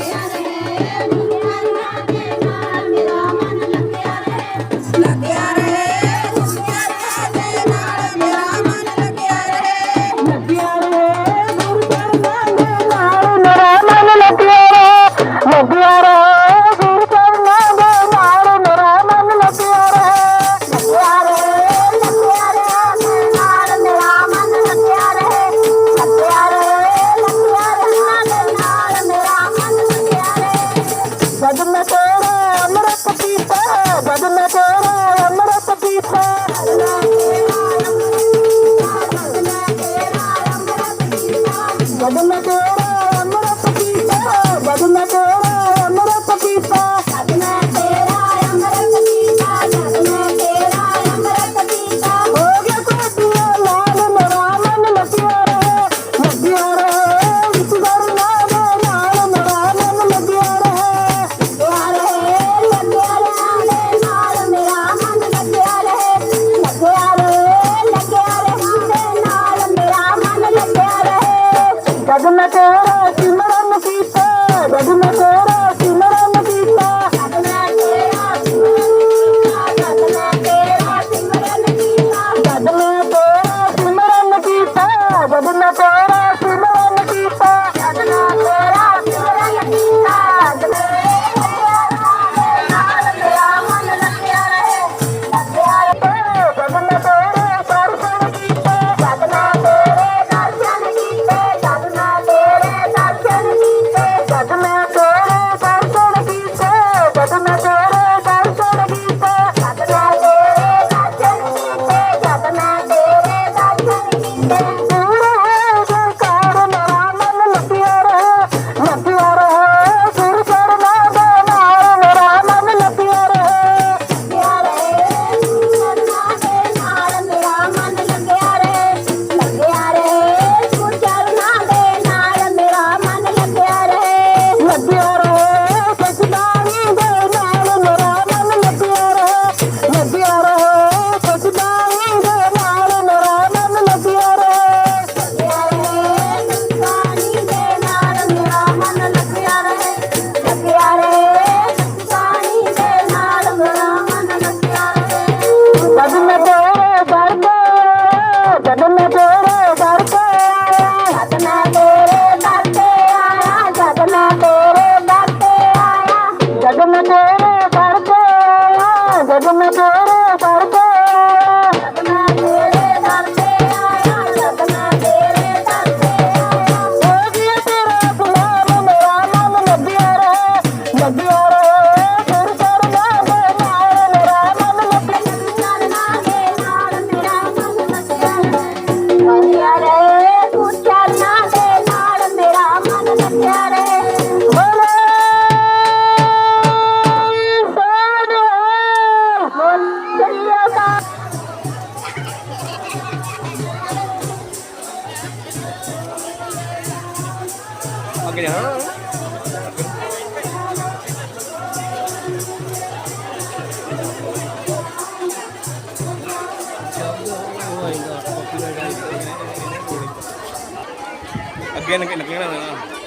Deus. Double level. Again, again, again, again.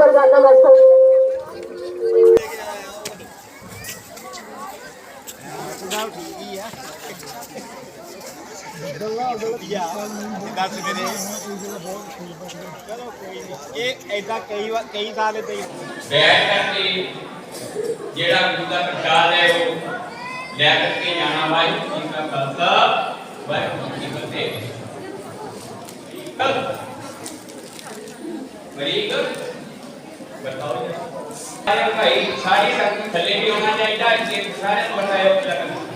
ਉੱਪਰ ਜਾਣਾ ਬੈਠੋ। ਨਾਲ ਠੀਕ ਹੀ ਆ ਗੱਲਾਂ ਵਧੀਆ ਦੱਸ ਮੇਰੇ ਚਲੋ ਕੋਈ ਨਹੀਂ ਇਹ ਐਦਾਂ ਕਈ ਵਾਰ ਕਈ ਸਾਲ ਇਦਾਂ ਹੀ ਬੈਠ ਕਰਕੇ ਜਿਹੜਾ ਗੁਰੂ ਦਾ ਪ੍ਰਚਾਰ ਹੈ ਉਹ ਲੈ ਕੇ ਜਾਣਾ ਵਾਹਿਗੁਰੂ ਜੀ ਦਾ ਖਾਲਸਾ ਸਾਰੇ ਭਾਈ ਸਾਰੀ ਸੰਗਤ ਥੱਲੇ ਵੀ ਹੋਣਾ ਚਾਹੀਦਾ ਇੱਥੇ ਸਾਰੇ ਬਤਾਇਓ ਲੱਗਣਾ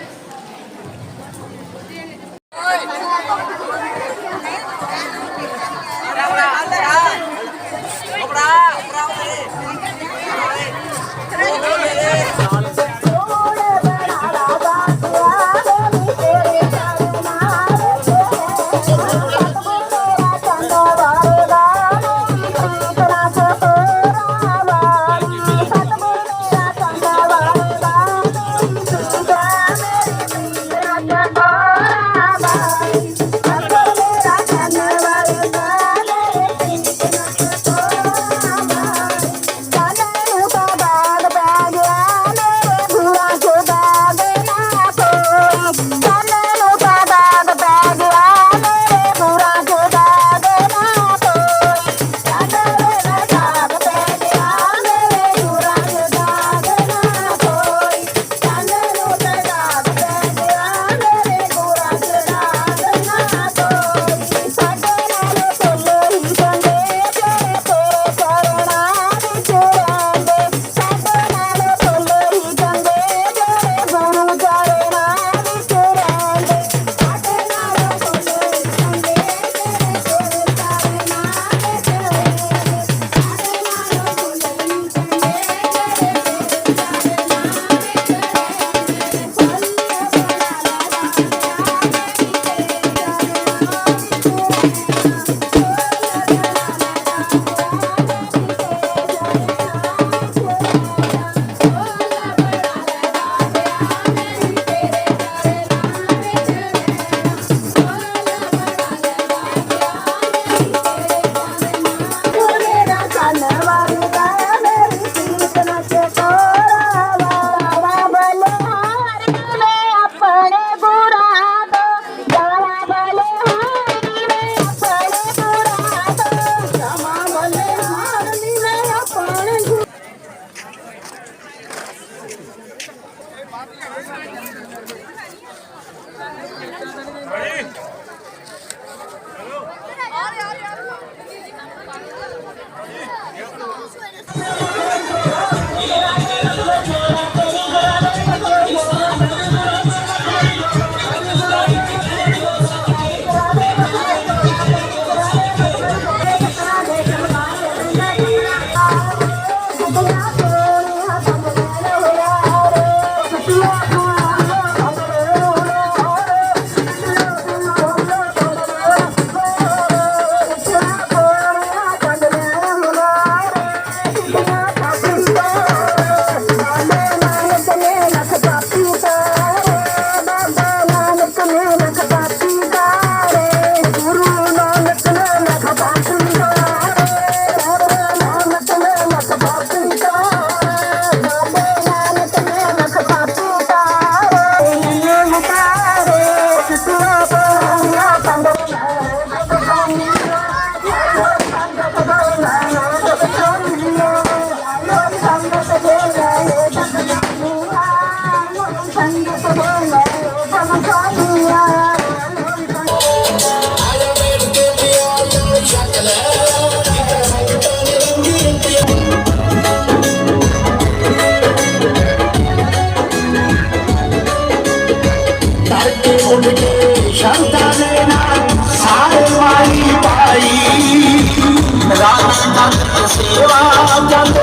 সন্তানেরা সার মাই পাই রাধা সেবা যত